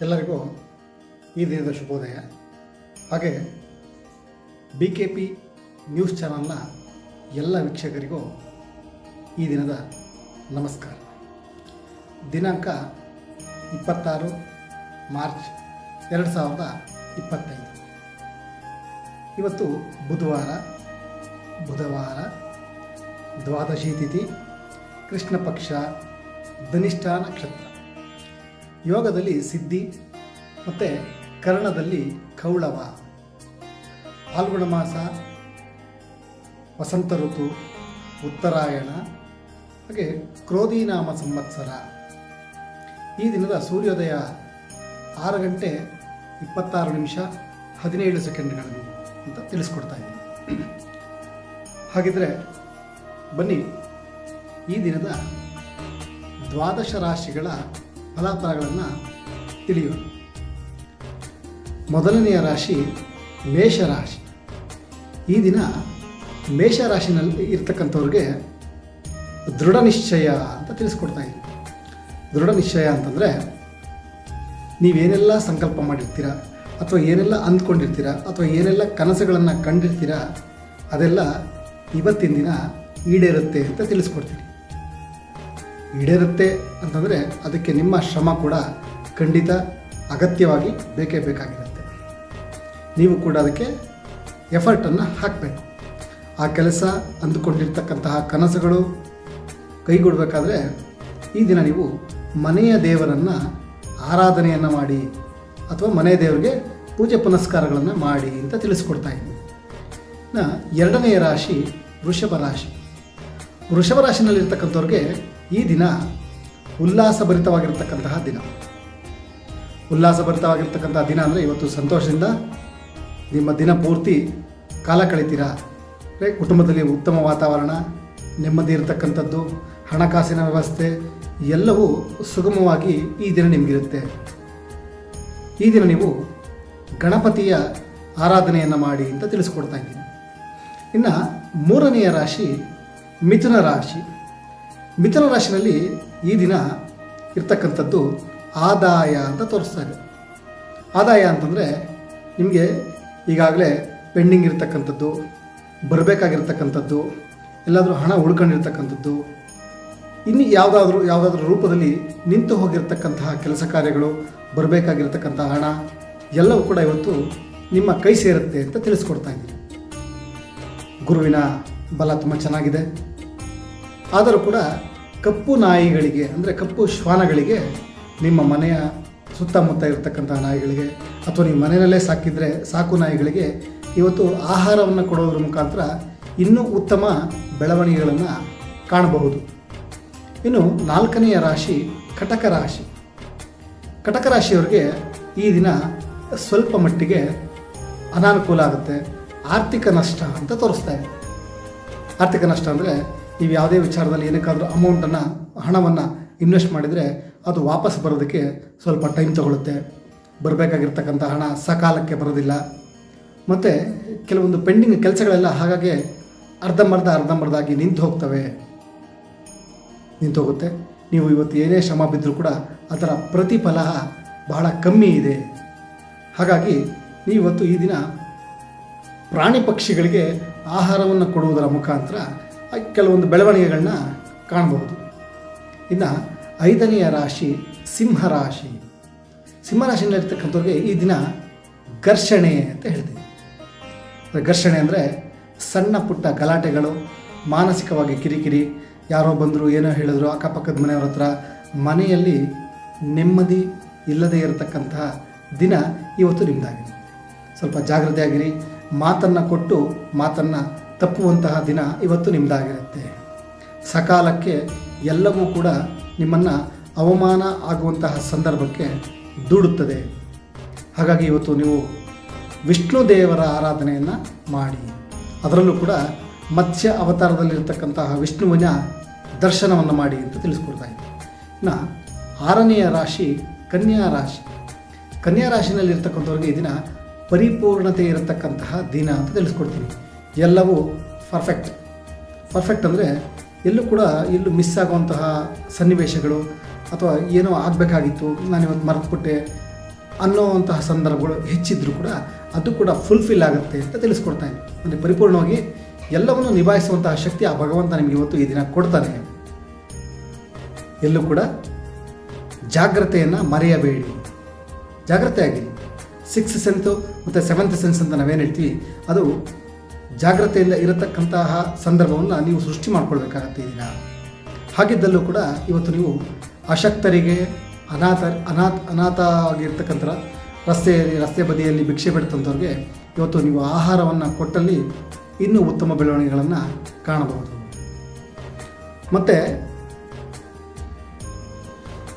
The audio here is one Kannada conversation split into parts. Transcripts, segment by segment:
ಎಲ್ಲರಿಗೂ ಈ ದಿನದ ಶುಭೋದಯ. ಹಾಗೆ ಬಿ ಕೆ ಪಿ ನ್ಯೂಸ್ ಚಾನಲ್ನ ಎಲ್ಲ ವೀಕ್ಷಕರಿಗೂ ಈ ದಿನದ ನಮಸ್ಕಾರ. ದಿನಾಂಕ ಇಪ್ಪತ್ತಾರು ಮಾರ್ಚ್ ಎರಡು ಸಾವಿರದ ಇಪ್ಪತ್ತೈದು. ಇವತ್ತು ಬುಧವಾರ ಬುಧವಾರ, ದ್ವಾದಶಿ ತಿಥಿ, ಕೃಷ್ಣ ಪಕ್ಷ, ಧನಿಷ್ಠ ನಕ್ಷತ್ರ. ಯೋಗದಲ್ಲಿ ಸಿದ್ಧಿ, ಮತ್ತು ಕರ್ಣದಲ್ಲಿ ಕೌಳವ. ಫಾಲ್ಗುಣ ಮಾಸ, ವಸಂತ ಋತು, ಉತ್ತರಾಯಣ, ಹಾಗೆ ಕ್ರೋಧಿನಾಮ ಸಂವತ್ಸರ. ಈ ದಿನದ ಸೂರ್ಯೋದಯ ಆರು ಗಂಟೆ ಇಪ್ಪತ್ತಾರು ನಿಮಿಷ ಹದಿನೇಳು ಸೆಕೆಂಡ್ಗಳನ್ನು ಅಂತ ತಿಳಿಸ್ಕೊಡ್ತಾ ಇದ್ದೀನಿ. ಹಾಗಿದ್ರೆ ಬನ್ನಿ ಈ ದಿನದ ದ್ವಾದಶ ರಾಶಿಗಳ ಫಲಾಫಲಗಳನ್ನು ತಿಳಿಯೋಣ. ಮೊದಲನೆಯ ರಾಶಿ ಮೇಷರಾಶಿ. ಈ ದಿನ ಮೇಷರಾಶಿನಲ್ಲಿ ಇರ್ತಕ್ಕಂಥವ್ರಿಗೆ ದೃಢ ನಿಶ್ಚಯ ಅಂತ ತಿಳಿಸ್ಕೊಡ್ತಾ ಇದ್ದೀನಿ. ದೃಢ ನಿಶ್ಚಯ ಅಂತಂದರೆ ನೀವೇನೆಲ್ಲ ಸಂಕಲ್ಪ ಮಾಡಿರ್ತೀರ, ಅಥವಾ ಏನೆಲ್ಲ ಅಂದ್ಕೊಂಡಿರ್ತೀರ, ಅಥವಾ ಏನೆಲ್ಲ ಕನಸುಗಳನ್ನು ಕಂಡಿರ್ತೀರ, ಅದೆಲ್ಲ ಇವತ್ತಿನ ದಿನ ಈಡೇರುತ್ತೆ ಅಂತ ತಿಳಿಸ್ಕೊಡ್ತೀನಿ. ಈಡೇರುತ್ತೆ ಅಂತಂದರೆ ಅದಕ್ಕೆ ನಿಮ್ಮ ಶ್ರಮ ಕೂಡ ಖಂಡಿತ ಅಗತ್ಯವಾಗಿ ಬೇಕೇ ಬೇಕಾಗಿರುತ್ತೆ. ನೀವು ಕೂಡ ಅದಕ್ಕೆ ಎಫರ್ಟನ್ನು ಹಾಕಬೇಕು. ಆ ಕೆಲಸ ಅಂದುಕೊಂಡಿರ್ತಕ್ಕಂತಹ ಕನಸುಗಳು ಕೈಗೊಡಬೇಕಾದ್ರೆ ಈ ದಿನ ನೀವು ಮನೆಯ ದೇವರನ್ನು ಆರಾಧನೆಯನ್ನು ಮಾಡಿ ಅಥವಾ ಮನೆಯ ದೇವರಿಗೆ ಪೂಜೆ ಪುನಸ್ಕಾರಗಳನ್ನು ಮಾಡಿ ಅಂತ ತಿಳಿಸ್ಕೊಡ್ತಾ ಇದ್ದೀನಿ. ಎರಡನೆಯ ರಾಶಿ ವೃಷಭ ರಾಶಿ. ವೃಷಭ ರಾಶಿನಲ್ಲಿರ್ತಕ್ಕಂಥವ್ರಿಗೆ ಈ ದಿನ ಉಲ್ಲಾಸಭರಿತವಾಗಿರ್ತಕ್ಕಂತಹ ದಿನ. ಉಲ್ಲಾಸಭರಿತವಾಗಿರ್ತಕ್ಕಂತಹ ದಿನ ಅಂದರೆ ಇವತ್ತು ಸಂತೋಷದಿಂದ ನಿಮ್ಮ ದಿನ ಪೂರ್ತಿ ಕಾಲ ಕಳಿತೀರಾ? ಕುಟುಂಬದಲ್ಲಿ ಉತ್ತಮ ವಾತಾವರಣ, ನೆಮ್ಮದಿ ಇರತಕ್ಕಂಥದ್ದು, ಹಣಕಾಸಿನ ವ್ಯವಸ್ಥೆ, ಎಲ್ಲವೂ ಸುಗಮವಾಗಿ ಈ ದಿನ ನಿಮಗಿರುತ್ತೆ. ಈ ದಿನ ನೀವು ಗಣಪತಿಯ ಆರಾಧನೆಯನ್ನು ಮಾಡಿ ಅಂತ ತಿಳಿಸ್ಕೊಡ್ತಾ ಇದ್ದೀನಿ. ಇನ್ನು ಮೂರನೆಯ ರಾಶಿ ಮಿಥುನ ರಾಶಿ. ಮಿಥುನ ರಾಶಿನಲ್ಲಿ ಈ ದಿನ ಇರ್ತಕ್ಕಂಥದ್ದು ಆದಾಯ ಅಂತ ತೋರಿಸ್ತಾರೆ ಆದಾಯ ಅಂತಂದರೆ ನಿಮಗೆ ಈಗಾಗಲೇ ಪೆಂಡಿಂಗ್ ಇರತಕ್ಕಂಥದ್ದು, ಬರಬೇಕಾಗಿರ್ತಕ್ಕಂಥದ್ದು, ಎಲ್ಲಾದರೂ ಹಣ ಉಳ್ಕೊಂಡಿರ್ತಕ್ಕಂಥದ್ದು, ಇನ್ನು ಯಾವುದಾದ್ರೂ ಯಾವುದಾದ್ರೂ ರೂಪದಲ್ಲಿ ನಿಂತು ಹೋಗಿರ್ತಕ್ಕಂತಹ ಕೆಲಸ ಕಾರ್ಯಗಳು, ಬರಬೇಕಾಗಿರ್ತಕ್ಕಂಥ ಹಣ, ಎಲ್ಲವೂ ಕೂಡ ಇವತ್ತು ನಿಮ್ಮ ಕೈ ಸೇರುತ್ತೆ ಅಂತ ತಿಳಿಸ್ಕೊಡ್ತಾ ಇದ್ದೀನಿ. ಗುರುವಿನ ಬಲ ತುಂಬ ಚೆನ್ನಾಗಿದೆ. ಆದರೂ ಕೂಡ ಕಪ್ಪು ನಾಯಿಗಳಿಗೆ, ಅಂದರೆ ಕಪ್ಪು ಶ್ವಾನಗಳಿಗೆ ನಿಮ್ಮ ಮನೆಯ ಸುತ್ತಮುತ್ತ ಇರತಕ್ಕಂಥ ನಾಯಿಗಳಿಗೆ ಅಥವಾ ನೀವು ಮನೆಯಲ್ಲೇ ಸಾಕಿದರೆ ಸಾಕು ನಾಯಿಗಳಿಗೆ ಇವತ್ತು ಆಹಾರವನ್ನು ಕೊಡೋದ್ರ ಮುಖಾಂತರ ಇನ್ನೂ ಉತ್ತಮ ಬೆಳವಣಿಗೆಗಳನ್ನು ಕಾಣಬಹುದು. ಇನ್ನು ನಾಲ್ಕನೆಯ ರಾಶಿ ಕಟಕ ರಾಶಿ. ಕಟಕ ರಾಶಿಯವರಿಗೆ ಈ ದಿನ ಸ್ವಲ್ಪ ಮಟ್ಟಿಗೆ ಅನಾನುಕೂಲ ಆಗುತ್ತೆ. ಆರ್ಥಿಕ ನಷ್ಟ ಅಂತ ತೋರಿಸ್ತಾ ಇದೆ. ಆರ್ಥಿಕ ನಷ್ಟ ಅಂದರೆ ನೀವು ಯಾವುದೇ ವಿಚಾರದಲ್ಲಿ ಏನಕ್ಕಾದರೂ ಅಮೌಂಟನ್ನು ಹಣವನ್ನು ಇನ್ವೆಸ್ಟ್ ಮಾಡಿದರೆ ಅದು ವಾಪಸ್ ಬರೋದಕ್ಕೆ ಸ್ವಲ್ಪ ಟೈಮ್ ತಗೊಳುತ್ತೆ. ಬರಬೇಕಾಗಿರ್ತಕ್ಕಂಥ ಹಣ ಸಕಾಲಕ್ಕೆ ಬರೋದಿಲ್ಲ. ಮತ್ತು ಕೆಲವೊಂದು ಪೆಂಡಿಂಗ್ ಕೆಲಸಗಳೆಲ್ಲ ಹಾಗಾಗಿ ಅರ್ಧಂಬರ್ಧ ಅರ್ಧಂಬರ್ಧಾಗಿ ನಿಂತು ಹೋಗ್ತವೆ. ನಿಂತು ಹೋಗುತ್ತೆ ನೀವು ಇವತ್ತು ಏನೇ ಶ್ರಮ ಬಿದ್ದರೂ ಕೂಡ ಅದರ ಪ್ರತಿಫಲ ಬಹಳ ಕಮ್ಮಿ ಇದೆ. ಹಾಗಾಗಿ ನೀವು ಇವತ್ತು ಈ ದಿನ ಪ್ರಾಣಿ ಪಕ್ಷಿಗಳಿಗೆ ಆಹಾರವನ್ನು ಕೊಡುವುದರ ಮುಖಾಂತರ ಕೆಲವೊಂದು ಬೆಳವಣಿಗೆಗಳನ್ನ ಕಾಣಬಹುದು. ಇನ್ನು ಐದನೆಯ ರಾಶಿ ಸಿಂಹರಾಶಿ ಸಿಂಹರಾಶಿನಲ್ಲಿರ್ತಕ್ಕಂಥವ್ರಿಗೆ ಈ ದಿನ ಘರ್ಷಣೆ ಅಂತ ಹೇಳ್ತೀವಿ. ಘರ್ಷಣೆ ಅಂದರೆ ಸಣ್ಣ ಪುಟ್ಟ ಗಲಾಟೆಗಳು, ಮಾನಸಿಕವಾಗಿ ಕಿರಿಕಿರಿ, ಯಾರೋ ಬಂದರು ಏನೋ ಹೇಳಿದ್ರು ಅಕ್ಕಪಕ್ಕದ ಮನೆಯವ್ರ ಹತ್ರ ಮನೆಯಲ್ಲಿ ನೆಮ್ಮದಿ ಇಲ್ಲದೇ ಇರತಕ್ಕಂತಹ ದಿನ ಇವತ್ತು ನಿಮ್ಮದಾಗಿದೆ ಸ್ವಲ್ಪ ಜಾಗೃತಿಯಾಗಿರಿ ಮಾತನ್ನು ಕೊಟ್ಟು ಮಾತನ್ನು ತಪ್ಪುವಂತಹ ದಿನ ಇವತ್ತು ನಿಮ್ಮದಾಗಿರುತ್ತೆ ಸಕಾಲಕ್ಕೆ ಎಲ್ಲವೂ ಕೂಡ ನಿಮ್ಮನ್ನು ಅವಮಾನ ಆಗುವಂತಹ ಸಂದರ್ಭಕ್ಕೆ ದೂಡುತ್ತದೆ. ಹಾಗಾಗಿ ಇವತ್ತು ನೀವು ವಿಷ್ಣು ದೇವರ ಆರಾಧನೆಯನ್ನು ಮಾಡಿ. ಅದರಲ್ಲೂ ಕೂಡ ಮತ್ಸ್ಯ ಅವತಾರದಲ್ಲಿರ್ತಕ್ಕಂತಹ ವಿಷ್ಣುವಿನ ದರ್ಶನವನ್ನು ಮಾಡಿ ಅಂತ ತಿಳಿಸ್ಕೊಡ್ತಾ ಇದ್ದೀನಿ ಇನ್ನು ಆರನೆಯ ರಾಶಿ ಕನ್ಯಾ ರಾಶಿ. ಕನ್ಯಾ ರಾಶಿನಲ್ಲಿರ್ತಕ್ಕಂಥವ್ರಿಗೆ ಈ ದಿನ ಪರಿಪೂರ್ಣತೆ ಇರತಕ್ಕಂತಹ ದಿನ ಅಂತ ತಿಳಿಸ್ಕೊಡ್ತೀನಿ. ಎಲ್ಲವೂ ಪರ್ಫೆಕ್ಟ್ ಪರ್ಫೆಕ್ಟ್ ಅಂದರೆ ಎಲ್ಲೂ ಕೂಡ ಎಲ್ಲೂ ಮಿಸ್ ಆಗುವಂತಹ ಸನ್ನಿವೇಶಗಳು ಅಥವಾ ಏನೋ ಆಗಬೇಕಾಗಿತ್ತು ನಾನು ಇವತ್ತು ಮರೆತುಬಿಟ್ಟೆ ಅನ್ನೋವಂತಹ ಸಂದರ್ಭಗಳು ಹೆಚ್ಚಿದ್ರೂ ಕೂಡ ಅದು ಕೂಡ ಫುಲ್ಫಿಲ್ ಆಗುತ್ತೆ ಅಂತ ತಿಳಿಸ್ಕೊಡ್ತಾ ಇದ್ದೀನಿ. ಅಂದರೆ ಪರಿಪೂರ್ಣವಾಗಿ ಎಲ್ಲವನ್ನು ನಿಭಾಯಿಸುವಂತಹ ಶಕ್ತಿ ಆ ಭಗವಂತ ನಿಮಗೆ ಇವತ್ತು ಈ ದಿನ ಕೊಡ್ತಾನೆ. ಎಲ್ಲೂ ಕೂಡ ಜಾಗ್ರತೆಯನ್ನು ಮರೆಯಬೇಡಿ. ಜಾಗ್ರತೆ ಆಗಿರಿ ಸಿಕ್ಸ್ ಸೆನ್ಸು ಮತ್ತು ಸೆವೆಂತ್ ಸೆನ್ಸ್ ಅಂತ ನಾವೇನು ಹೇಳ್ತೀವಿ, ಅದು ಜಾಗ್ರತೆಯಿಂದ ಇರತಕ್ಕಂತಹ ಸಂದರ್ಭವನ್ನು ನೀವು ಸೃಷ್ಟಿ ಮಾಡ್ಕೊಳ್ಬೇಕಾಗತ್ತೆ ದಿನ. ಹಾಗಿದ್ದಲ್ಲೂ ಕೂಡ ಇವತ್ತು ನೀವು ಅಶಕ್ತರಿಗೆ ಅನಾಥ ಅನಾಥ ಅನಾಥ ಆಗಿರ್ತಕ್ಕಂಥ ರಸ್ತೆ ರಸ್ತೆ ಬದಿಯಲ್ಲಿ ಭಿಕ್ಷೆ ಬಿಡ್ತಂಥವ್ರಿಗೆ ಇವತ್ತು ನೀವು ಆಹಾರವನ್ನು ಕೊಟ್ಟಲ್ಲಿ ಇನ್ನೂ ಉತ್ತಮ ಬೆಳವಣಿಗೆಗಳನ್ನು ಕಾಣಬಹುದು. ಮತ್ತು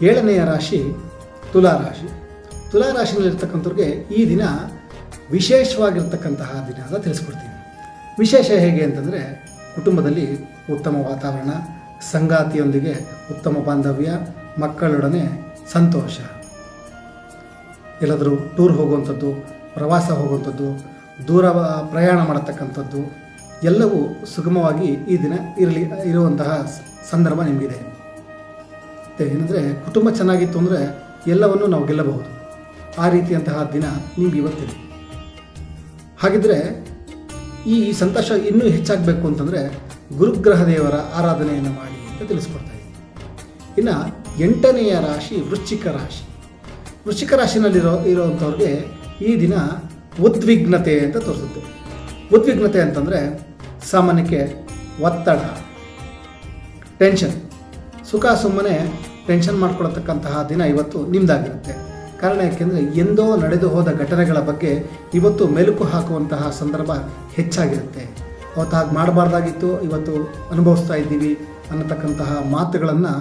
ಏಳನೆಯ ರಾಶಿ ತುಲಾ ರಾಶಿ. ತುಲಾ ರಾಶಿಯಲ್ಲಿರ್ತಕ್ಕಂಥವ್ರಿಗೆ ಈ ದಿನ ವಿಶೇಷವಾಗಿರ್ತಕ್ಕಂತಹ ದಿನ ಅಂತ ತಿಳಿಸ್ಕೊಡ್ತೀನಿ. ವಿಶೇಷ ಹೇಗೆ ಅಂತಂದರೆ ಕುಟುಂಬದಲ್ಲಿ ಉತ್ತಮ ವಾತಾವರಣ, ಸಂಗಾತಿಯೊಂದಿಗೆ ಉತ್ತಮ ಬಾಂಧವ್ಯ, ಮಕ್ಕಳೊಡನೆ ಸಂತೋಷ. ಎಲ್ಲಾದರೂ ಟೂರ್ ಹೋಗುವಂಥದ್ದು, ಪ್ರವಾಸ ಹೋಗುವಂಥದ್ದು, ದೂರ ಪ್ರಯಾಣ ಮಾಡತಕ್ಕಂಥದ್ದು, ಎಲ್ಲವೂ ಸುಗಮವಾಗಿ ಈ ದಿನ ಇರಲಿ, ಇರುವಂತಹ ಸಂದರ್ಭ ನಿಮಗಿದೆ. ಮತ್ತು ಏನಂದರೆ ಕುಟುಂಬ ಚೆನ್ನಾಗಿತ್ತು ಅಂದರೆ ಎಲ್ಲವನ್ನು ನಾವು ಗೆಲ್ಲಬಹುದು. ಆ ರೀತಿಯಂತಹ ದಿನ ನಿಮ್ಗೆ ಇವತ್ತಿದೆ. ಹಾಗಿದ್ರೆ ಈ ಸಂತೋಷ ಇನ್ನೂ ಹೆಚ್ಚಾಗಬೇಕು ಅಂತಂದರೆ ಗುರುಗ್ರಹ ದೇವರ ಆರಾಧನೆಯನ್ನು ಮಾಡಿ ಅಂತ ತಿಳಿಸ್ಕೊಡ್ತಾ ಇದ್ದೀನಿ. ಇನ್ನು ಎಂಟನೆಯ ರಾಶಿ ವೃಶ್ಚಿಕ ರಾಶಿ. ವೃಶ್ಚಿಕ ರಾಶಿನಲ್ಲಿರೋ ಇರೋವಂಥವ್ರಿಗೆ ಈ ದಿನ ಉದ್ವಿಗ್ನತೆ ಅಂತ ತೋರಿಸುತ್ತೆ. ಉದ್ವಿಗ್ನತೆ ಅಂತಂದರೆ ಸಾಮಾನ್ಯಕ್ಕೆ ಒತ್ತಡ ಟೆನ್ಷನ್ ಸುಖ ಸುಮ್ಮನೆ ಟೆನ್ಷನ್ ಮಾಡ್ಕೊಳ್ತಕ್ಕಂತಹ ದಿನ ಇವತ್ತು ನಿಮ್ಮದಾಗಿರುತ್ತೆ ಕಾರಣ ಯಾಕೆಂದರೆ ಎಂದೋ ನಡೆದು ಹೋದ ಘಟನೆಗಳ ಬಗ್ಗೆ ಇವತ್ತು ಮೆಲುಕು ಹಾಕುವಂತಹ ಸಂದರ್ಭ ಹೆಚ್ಚಾಗಿರುತ್ತೆ. ಅವತ್ತು ಹಾಗೆ ಮಾಡಬಾರ್ದಾಗಿತ್ತು, ಇವತ್ತು ಅನುಭವಿಸ್ತಾ ಇದ್ದೀವಿ ಅನ್ನತಕ್ಕಂತಹ ಮಾತುಗಳನ್ನು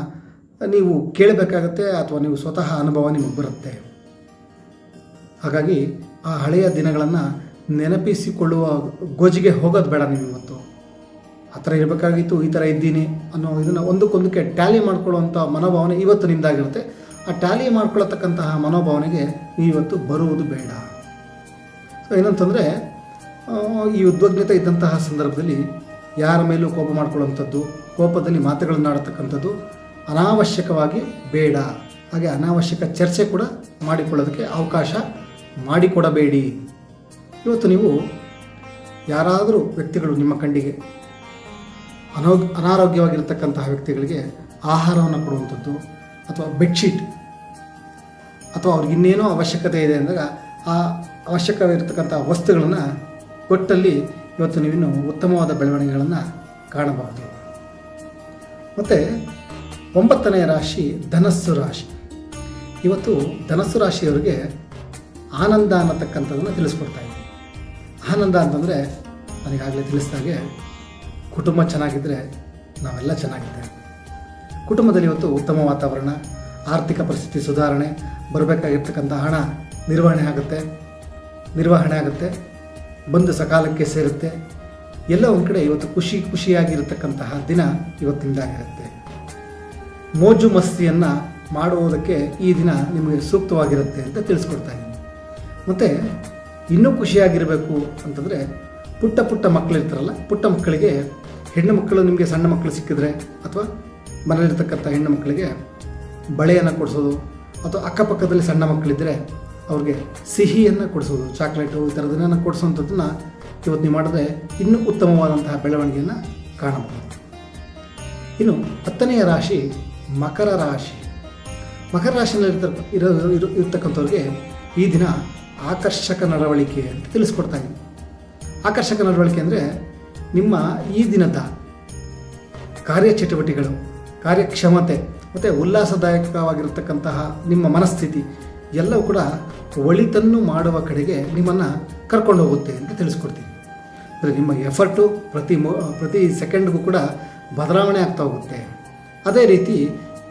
ನೀವು ಕೇಳಬೇಕಾಗತ್ತೆ ಅಥವಾ ನೀವು ಸ್ವತಃ ಅನುಭವ ನಿಮಗೆ ಬರುತ್ತೆ. ಹಾಗಾಗಿ ಆ ಹಳೆಯ ದಿನಗಳನ್ನು ನೆನಪಿಸಿಕೊಳ್ಳುವ ಗೋಜಿಗೆ ಹೋಗೋದು ಬೇಡ ನೀವು ಇವತ್ತು. ಆ ಥರ ಇರಬೇಕಾಗಿತ್ತು, ಈ ಥರ ಇದ್ದೀನಿ ಅನ್ನೋ ಇದನ್ನು ಒಂದಕ್ಕೊಂದಕ್ಕೆ ಟ್ಯಾಲಿ ಮಾಡ್ಕೊಳ್ಳುವಂಥ ಮನೋಭಾವನೆ ಇವತ್ತು ನಿಮ್ದಾಗಿರುತ್ತೆ. ಆ ಟ್ಯಾಲಿ ಮಾಡ್ಕೊಳ್ತಕ್ಕಂತಹ ಮನೋಭಾವನೆಗೆ ಇವತ್ತು ಬರುವುದು ಬೇಡ. ಸೊ ಏನಂತಂದರೆ ಈ ಉದ್ವಗ್ನತೆ ಇದ್ದಂತಹ ಸಂದರ್ಭದಲ್ಲಿ ಯಾರ ಮೇಲೂ ಕೋಪ ಮಾಡ್ಕೊಳ್ಳುವಂಥದ್ದು, ಕೋಪದಲ್ಲಿ ಮಾತುಗಳನ್ನು ಆಡತಕ್ಕಂಥದ್ದು ಅನಾವಶ್ಯಕವಾಗಿ ಬೇಡ. ಹಾಗೆ ಅನಾವಶ್ಯಕ ಚರ್ಚೆ ಕೂಡ ಮಾಡಿಕೊಳ್ಳೋದಕ್ಕೆ ಅವಕಾಶ ಮಾಡಿಕೊಡಬೇಡಿ. ಇವತ್ತು ನೀವು ಯಾರಾದರೂ ವ್ಯಕ್ತಿಗಳು ನಿಮ್ಮ ಕಂಡಿಗೆ ಅನೋ, ಅನಾರೋಗ್ಯವಾಗಿರ್ತಕ್ಕಂತಹ ವ್ಯಕ್ತಿಗಳಿಗೆ ಆಹಾರವನ್ನು ಕೊಡುವಂಥದ್ದು ಅಥವಾ ಬೆಡ್ಶೀಟ್ ಅಥವಾ ಅವ್ರಿಗೆ ಇನ್ನೇನೋ ಅವಶ್ಯಕತೆ ಇದೆ ಅಂದಾಗ ಆ ಅವಶ್ಯಕವಿರತಕ್ಕಂಥ ವಸ್ತುಗಳನ್ನು ಕೊಟ್ಟಲ್ಲಿ ಇವತ್ತು ನೀವಿನ್ನು ಉತ್ತಮವಾದ ಬೆಳವಣಿಗೆಗಳನ್ನು ಕಾಣಬಹುದು. ಮತ್ತು ಒಂಬತ್ತನೇ ರಾಶಿ ಧನಸ್ಸು ರಾಶಿ. ಇವತ್ತು ಧನಸ್ಸು ರಾಶಿಯವರಿಗೆ ಆನಂದ ಅನ್ನತಕ್ಕಂಥದ್ದನ್ನು ತಿಳಿಸ್ಕೊಡ್ತಾ ಇದ್ದೀನಿ. ಆನಂದ ಅಂತಂದರೆ ನನಗಾಗಲೇ ತಿಳಿಸಿದಾಗೆ ಕುಟುಂಬ ಚೆನ್ನಾಗಿದ್ದರೆ ನಾವೆಲ್ಲ ಚೆನ್ನಾಗಿದ್ದೇವೆ. ಕುಟುಂಬದಲ್ಲಿ ಇವತ್ತು ಉತ್ತಮ ವಾತಾವರಣ, ಆರ್ಥಿಕ ಪರಿಸ್ಥಿತಿ ಸುಧಾರಣೆ, ಬರಬೇಕಾಗಿರ್ತಕ್ಕಂಥ ಹಣ ನಿರ್ವಹಣೆ ಆಗುತ್ತೆ. ನಿರ್ವಹಣೆ ಆಗುತ್ತೆ. ಬಂದು ಸಕಾಲಕ್ಕೆ ಸೇರುತ್ತೆ. ಎಲ್ಲ ಒಂದು ಕಡೆ ಇವತ್ತು ಖುಷಿ, ಖುಷಿಯಾಗಿರತಕ್ಕಂತಹ ದಿನ ಇವತ್ತಿಂದಾಗಿರುತ್ತೆ. ಮೋಜು ಮಸ್ತಿಯನ್ನು ಮಾಡುವುದಕ್ಕೆ ಈ ದಿನ ನಿಮಗೆ ಸೂಕ್ತವಾಗಿರುತ್ತೆ ಅಂತ ತಿಳಿಸ್ಕೊಡ್ತಾ ಇದ್ದೀನಿ. ಮತ್ತು ಇನ್ನೂ ಖುಷಿಯಾಗಿರಬೇಕು ಅಂತಂದರೆ ಪುಟ್ಟ ಪುಟ್ಟ ಮಕ್ಕಳಿರ್ತಾರಲ್ಲ ಪುಟ್ಟ ಮಕ್ಕಳಿಗೆ ಹೆಣ್ಣು ಮಕ್ಕಳು ನಿಮಗೆ ಸಣ್ಣ ಮಕ್ಕಳು ಸಿಕ್ಕಿದ್ರೆ ಅಥವಾ ಮನೇಲಿರ್ತಕ್ಕಂಥ ಹೆಣ್ಣು ಮಕ್ಕಳಿಗೆ ಬಳೆಯನ್ನು ಕೊಡಿಸೋದು ಅಥವಾ ಅಕ್ಕಪಕ್ಕದಲ್ಲಿ ಸಣ್ಣ ಮಕ್ಕಳಿದ್ದರೆ ಅವ್ರಿಗೆ ಸಿಹಿಯನ್ನು ಕೊಡಿಸೋದು, ಚಾಕ್ಲೇಟು ಈ ಥರದನ್ನ ಕೊಡಿಸೋವಂಥದ್ದನ್ನು ಇವತ್ತು ನೀವು ಮಾಡಿದ್ರೆ ಇನ್ನೂ ಉತ್ತಮವಾದಂತಹ ಬೆಳವಣಿಗೆಯನ್ನು ಕಾಣಬಹುದು. ಇನ್ನು ಹತ್ತನೆಯ ರಾಶಿ ಮಕರ ರಾಶಿ. ಮಕರ ರಾಶಿಯಲ್ಲಿ ಇರೋ ಇರೋ ಇರ್ತಕ್ಕಂಥವ್ರಿಗೆ ಈ ದಿನ ಆಕರ್ಷಕ ನಡವಳಿಕೆ ಅಂತ ತಿಳಿಸ್ಕೊಡ್ತಾ ಇದ್ದೀನಿ. ಆಕರ್ಷಕ ನಡವಳಿಕೆ ಅಂದರೆ ನಿಮ್ಮ ಈ ದಿನದ ಕಾರ್ಯಚಟುವಟಿಕೆಗಳು ಕಾರ್ಯಕ್ಷಮತೆ ಮತ್ತು ಉಲ್ಲಾಸದಾಯಕವಾಗಿರತಕ್ಕಂತಹ ನಿಮ್ಮ ಮನಸ್ಥಿತಿ ಎಲ್ಲವೂ ಕೂಡ ಒಳಿತನ್ನು ಮಾಡುವ ಕಡೆಗೆ ನಿಮ್ಮನ್ನು ಕರ್ಕೊಂಡು ಹೋಗುತ್ತೆ ಅಂತ ತಿಳಿಸ್ಕೊಡ್ತೀನಿ. ಅಂದರೆ ನಿಮ್ಮ ಎಫರ್ಟು ಪ್ರತಿ ಮೊ, ಪ್ರತಿ ಸೆಕೆಂಡ್ಗೂ ಕೂಡ ಬದಲಾವಣೆ ಆಗ್ತಾ ಹೋಗುತ್ತೆ. ಅದೇ ರೀತಿ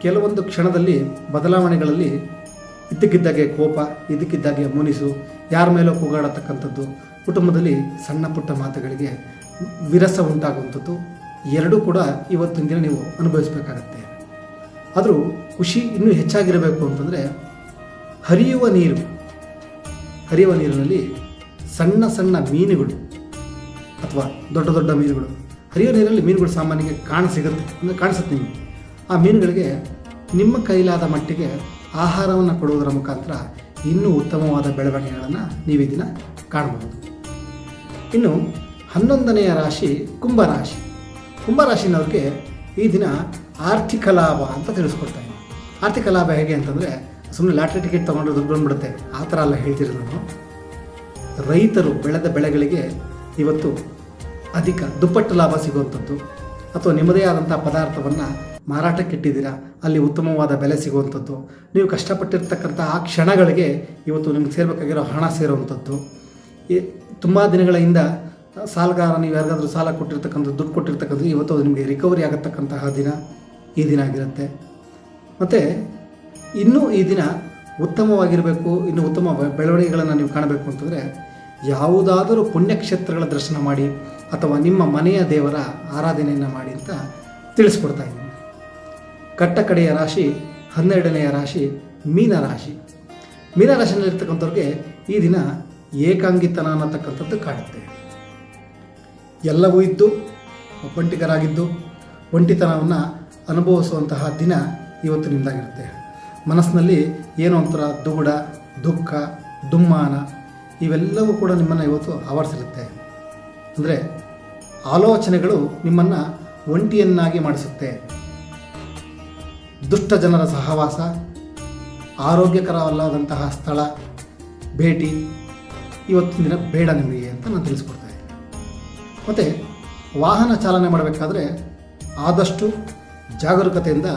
ಕೆಲವೊಂದು ಕ್ಷಣದಲ್ಲಿ ಬದಲಾವಣೆಗಳಲ್ಲಿ ಇದ್ದಕ್ಕಿದ್ದಾಗೆ ಕೋಪ, ಇದ್ದಕ್ಕಿದ್ದಾಗೆ ಮುನಿಸು, ಯಾರ ಮೇಲೋ ಕೂಗಾಡತಕ್ಕಂಥದ್ದು, ಕುಟುಂಬದಲ್ಲಿ ಸಣ್ಣ ಪುಟ್ಟ ಮಾತುಗಳಿಗೆ ವಿರಸ ಉಂಟಾಗುವಂಥದ್ದು ಎರಡೂ ಕೂಡ ಇವತ್ತಿನ ದಿನ ನೀವು ಅನುಭವಿಸಬೇಕಾಗತ್ತೆ. ಆದರೂ ಖುಷಿ ಇನ್ನೂ ಹೆಚ್ಚಾಗಿರಬೇಕು ಅಂತಂದರೆ ಹರಿಯುವ ನೀರು. ಹರಿಯುವ ನೀರಿನಲ್ಲಿ ಸಣ್ಣ ಸಣ್ಣ ಮೀನುಗಳು ಅಥವಾ ದೊಡ್ಡ ದೊಡ್ಡ ಮೀನುಗಳು. ಹರಿಯುವ ನೀರಲ್ಲಿ ಮೀನುಗಳು ಸಾಮಾನ್ಯವಾಗಿ ಕಾಣ ಸಿಗುತ್ತೆ, ಅಂದರೆ ಕಾಣಿಸುತ್ತೆ ನಿಮಗೆ. ಆ ಮೀನುಗಳಿಗೆ ನಿಮ್ಮ ಕೈಲಾದ ಮಟ್ಟಿಗೆ ಆಹಾರವನ್ನು ಕೊಡುವುದರ ಮುಖಾಂತರ ಇನ್ನೂ ಉತ್ತಮವಾದ ಬೆಳವಣಿಗೆಗಳನ್ನು ನೀವು ಇದನ್ನು ದಿನ ಕಾಣಬಹುದು. ಇನ್ನು ಹನ್ನೊಂದನೆಯ ರಾಶಿ ಕುಂಭರಾಶಿ ಕುಂಭರಾಶಿನವ್ರಿಗೆ ಈ ದಿನ ಆರ್ಥಿಕ ಲಾಭ ಅಂತ ತಿಳಿಸ್ಕೊಡ್ತಾ ಇದ್ದೀನಿ. ಆರ್ಥಿಕ ಲಾಭ ಹೇಗೆ ಅಂತಂದರೆ ಸುಮ್ಮನೆ ಲಾಟ್ರಿ ಟಿಕೆಟ್ ತೊಗೊಂಡ್ರೆ ದುಡ್ಡು ಬಂದ್ಬಿಡುತ್ತೆ. ಆ ಥರ ಎಲ್ಲ ಹೇಳ್ತಿರೋದು ನಾನು. ರೈತರು ಬೆಳೆದ ಬೆಳೆಗಳಿಗೆ ಇವತ್ತು ಅಧಿಕ ದುಪ್ಪಟ್ಟು ಲಾಭ ಸಿಗುವಂಥದ್ದು. ಅಥವಾ ನಿಮ್ಮದೇ ಆದಂಥ ಪದಾರ್ಥವನ್ನು ಮಾರಾಟಕ್ಕೆ ಇಟ್ಟಿದ್ದೀರಾ, ಅಲ್ಲಿ ಉತ್ತಮವಾದ ಬೆಲೆ ಸಿಗುವಂಥದ್ದು. ನೀವು ಕಷ್ಟಪಟ್ಟಿರ್ತಕ್ಕಂಥ ಆ ಕ್ಷಣಗಳಿಗೆ ಇವತ್ತು ನಿಮ್ಗೆ ಸೇರಬೇಕಾಗಿರೋ ಹಣ ಸೇರುವಂಥದ್ದು. ತುಂಬ ದಿನಗಳ ಹಿಂದ ಸಾಲಗಾರ, ನೀವು ಯಾರಿಗಾದ್ರೂ ಸಾಲ ಕೊಟ್ಟಿರ್ತಕ್ಕಂಥ, ದುಡ್ಡು ಕೊಟ್ಟಿರ್ತಕ್ಕಂಥ, ಇವತ್ತು ಅದು ನಿಮಗೆ ರಿಕವರಿ ಆಗತಕ್ಕಂತಹ ದಿನ, ಈ ದಿನ ಆಗಿರುತ್ತೆ. ಮತ್ತು, ಇನ್ನೂ ಈ ದಿನ ಉತ್ತಮವಾಗಿರಬೇಕು, ಇನ್ನು ಉತ್ತಮ ಬೆಳವಣಿಗೆಗಳನ್ನು ನೀವು ಕಾಣಬೇಕು ಅಂತಂದರೆ, ಯಾವುದಾದರೂ ಪುಣ್ಯಕ್ಷೇತ್ರಗಳ ದರ್ಶನ ಮಾಡಿ, ಅಥವಾ ನಿಮ್ಮ ಮನೆಯ ದೇವರ ಆರಾಧನೆಯನ್ನು ಮಾಡಿ ಅಂತ ತಿಳಿಸ್ಕೊಡ್ತಾ ಇದ್ದೀನಿ. ಕಟ್ಟ ಕಡೆಯ ರಾಶಿ, ಹನ್ನೆರಡನೆಯ ರಾಶಿ, ಮೀನ ರಾಶಿ. ಮೀನ ರಾಶಿಯಲ್ಲಿರ್ತಕ್ಕಂಥವ್ರಿಗೆ ಈ ದಿನ ಏಕಾಂಗಿತನ ಅನ್ನತಕ್ಕಂಥದ್ದು ಕಾಡುತ್ತೆ ಎಲ್ಲವೂ ಇದ್ದು ಒಬ್ಬಂಟಿಗರಾಗಿದ್ದು ಒಂಟಿತನವನ್ನು ಅನುಭವಿಸುವಂತಹ ದಿನ ಇವತ್ತು ನಿಮ್ಮದಾಗಿರುತ್ತೆ ಮನಸ್ಸಿನಲ್ಲಿ ಏನೋ ಒಂಥರ ದುಗುಡ, ದುಃಖ, ದುಮ್ಮಾನ ಇವೆಲ್ಲವೂ ಕೂಡ ನಿಮ್ಮನ್ನು ಇವತ್ತು ಆವರಿಸಿರುತ್ತೆ. ಅಂದರೆ ಆಲೋಚನೆಗಳು ನಿಮ್ಮನ್ನು ಒಂಟಿಯನ್ನಾಗಿ ಮಾಡಿಸುತ್ತೆ. ದುಷ್ಟ ಜನರ ಸಹವಾಸ, ಆರೋಗ್ಯಕರವಲ್ಲದಂತಹ ಸ್ಥಳ, ಭೇಟಿ, ಇವತ್ತಿನ ದಿನ ಬೇಡ ನಿಮಗೆ ಅಂತ ನಾನು ತಿಳಿಸ್ಕೊಡ್ತಾ ಇದ್ದೀನಿ ಮತ್ತು ವಾಹನ ಚಾಲನೆ ಮಾಡಬೇಕಾದ್ರೆ ಆದಷ್ಟು ಜಾಗರೂಕತೆಯಿಂದ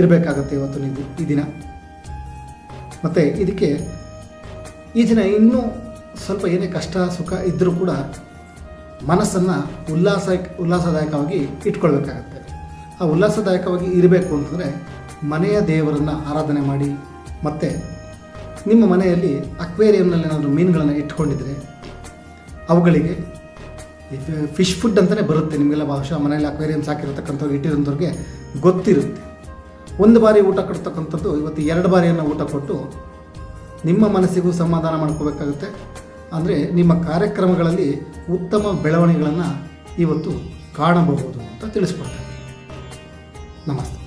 ಇರಬೇಕಾಗತ್ತೆ ಇವತ್ತು ನೀವು ಈ ದಿನ. ಮತ್ತು ಇದಕ್ಕೆ ಈ ದಿನ ಇನ್ನೂ ಸ್ವಲ್ಪ ಏನೇ ಕಷ್ಟ, ಸುಖ ಇದ್ದರೂ ಕೂಡ ಮನಸ್ಸನ್ನು ಉಲ್ಲಾಸ ಉಲ್ಲಾಸದಾಯಕವಾಗಿ ಇಟ್ಕೊಳ್ಬೇಕಾಗತ್ತೆ. ಆ ಉಲ್ಲಾಸದಾಯಕವಾಗಿ ಇರಬೇಕು ಅಂತಂದರೆ ಮನೆಯ ದೇವರನ್ನು ಆರಾಧನೆ ಮಾಡಿ, ಮತ್ತು ನಿಮ್ಮ ಮನೆಯಲ್ಲಿ ಅಕ್ವೇರಿಯಂನಲ್ಲಿ ಏನಾದರೂ ಮೀನುಗಳನ್ನು ಇಟ್ಕೊಂಡಿದ್ರೆ ಅವುಗಳಿಗೆ ಫಿಶ್ ಫುಡ್ ಅಂತಲೇ ಬರುತ್ತೆ. ನಿಮಗೆಲ್ಲ ಬಹುಶಃ ಮನೆಯಲ್ಲಿ ಅಕ್ವೇರಿಯಂ ಸಾಕಿರತಕ್ಕಂಥವ್ರು ಇಟ್ಟಿರೋಂಥವ್ರಿಗೆ ಗೊತ್ತಿರುತ್ತೆ. ಒಂದು ಬಾರಿ ಊಟ ಕೊಡ್ತಕ್ಕಂಥದ್ದು, ಇವತ್ತು ಎರಡು ಬಾರಿಯನ್ನು ಊಟ ಕೊಟ್ಟು ನಿಮ್ಮ ಮನಸ್ಸಿಗೂ ಸಮಾಧಾನ ಮಾಡ್ಕೋಬೇಕಾಗುತ್ತೆ. ಅಂದರೆ ನಿಮ್ಮ ಕಾರ್ಯಕ್ರಮಗಳಲ್ಲಿ ಉತ್ತಮ ಬೆಳವಣಿಗೆಗಳನ್ನು ಇವತ್ತು ಕಾಣಬಹುದು ಅಂತ ತಿಳಿಸ್ಕೊಡ್ತಾರೆ ನಮಸ್ತೆ.